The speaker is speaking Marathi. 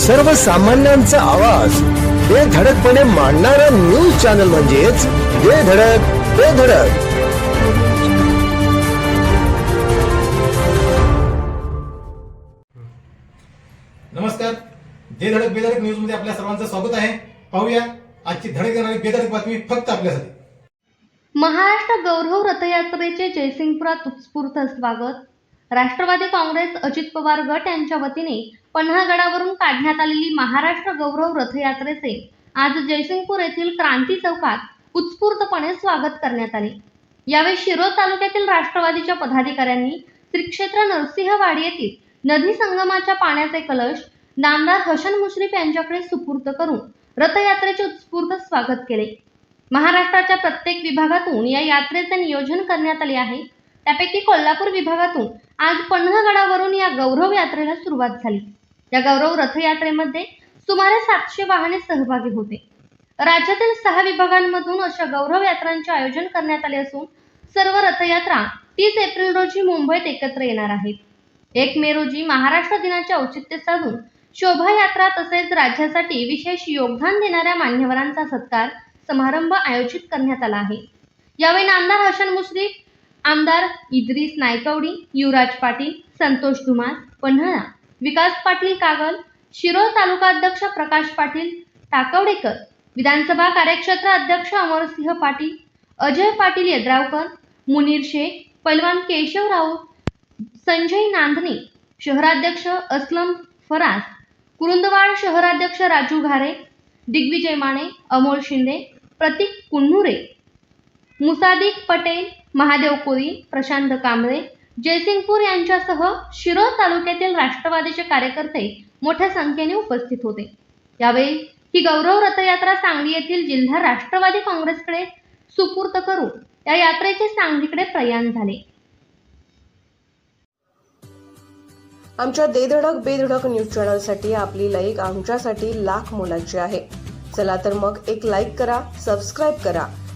सर्वसामान्यांचा आवाज. बेधडकपणे मांडणारा न्यूज चॅनल म्हणजेच बेधडक बेधडक नमस्कार. जे धडक बेधडक न्यूजमध्ये आपल्या सर्वांचं स्वागत आहे. पाहूया आजची धडक देणारी बेधडक बातमी फक्त आपल्यासाठी. महाराष्ट्र गौरव रथयात्रेचे जयसिंगपुरात उत्स्फूर्त स्वागत. राष्ट्रवादी काँग्रेस अजित पवार गट यांच्या वतीने पन्हागडावरून काढण्यात आलेली महाराष्ट्र गौरव रथयात्रेचे आज जयसिंगपूर येथील क्रांती चौकात उत्स्फूर्तपणे स्वागत करण्यात आले. यावेळी शिरोळ तालुक्यातील राष्ट्रवादीच्या पदाधिकाऱ्यांनी श्री क्षेत्र नरसिंहवाडी येथील नदी संगमाच्या पाण्याचे कलश नामदार हसन मुश्रीफ यांच्याकडे सुपूर्त करून रथयात्रेचे उत्स्फूर्त स्वागत केले. महाराष्ट्राच्या प्रत्येक विभागातून या यात्रेचे नियोजन करण्यात आले आहे. त्यापैकी कोल्हापूर विभागातून आज पन्हागडावरून या गौरव यात्रेला सुरुवात झाली. या गौरव रथयात्रेमध्ये सुमारे सातशे वाहने सहभागी होते. राज्यातील सहा विभागांमधून अशा गौरव यात्रांचे आयोजन करण्यात आले असून सर्व रथयात्रा तीस एप्रिल रोजी मुंबईत एकत्र येणार आहेत. एक मे रोजी महाराष्ट्र दिनाचे औचित्य साधून शोभायात्रा तसेच राज्यासाठी विशेष योगदान देणाऱ्या मान्यवरांचा सत्कार समारंभ आयोजित करण्यात आला आहे. यावेळी नामदार हसन मुश्रीफ आमदार इद्रिस नायकवडी युवराज पाटील संतोष धुमाळ पन्हाळा. विकास पाटील कागल शिरोळ तालुका अध्यक्ष प्रकाश पाटील टाकवडेकर. विधानसभा कार्यक्षेत्र अध्यक्ष अमरसिंह पाटील अजय पाटील यद्रावकर मुनीर शेख पैलवान केशवराव संजय नांदणे. शहराध्यक्ष अस्लम फरास कुरुंदवाड शहराध्यक्ष राजू घारे दिग्विजय माने अमोल शिंदे प्रतीक कुन्नुरे मुसादिक पटेल महादेव कोळी प्रशांत कांबळे जयसिंगपूर यांच्यासह शिरोळ तालुक्यातील राष्ट्रवादीचे कार्यकर्ते मोठ्या संख्येने उपस्थित होते. यावेळी ही गौरव रथयात्रा सांगली येथील जिल्हा राष्ट्रवादी काँग्रेसकडे सुपूर्त करून या यात्रेचे सांगलीकडे प्रयाण झाले. आमच्या देधडक बेधडक न्यूज चॅनलसाठी आपली लाईक आमच्यासाठी लाख मोलाची आहे. चला तर मग एक लाईक करा सबस्क्राईब करा.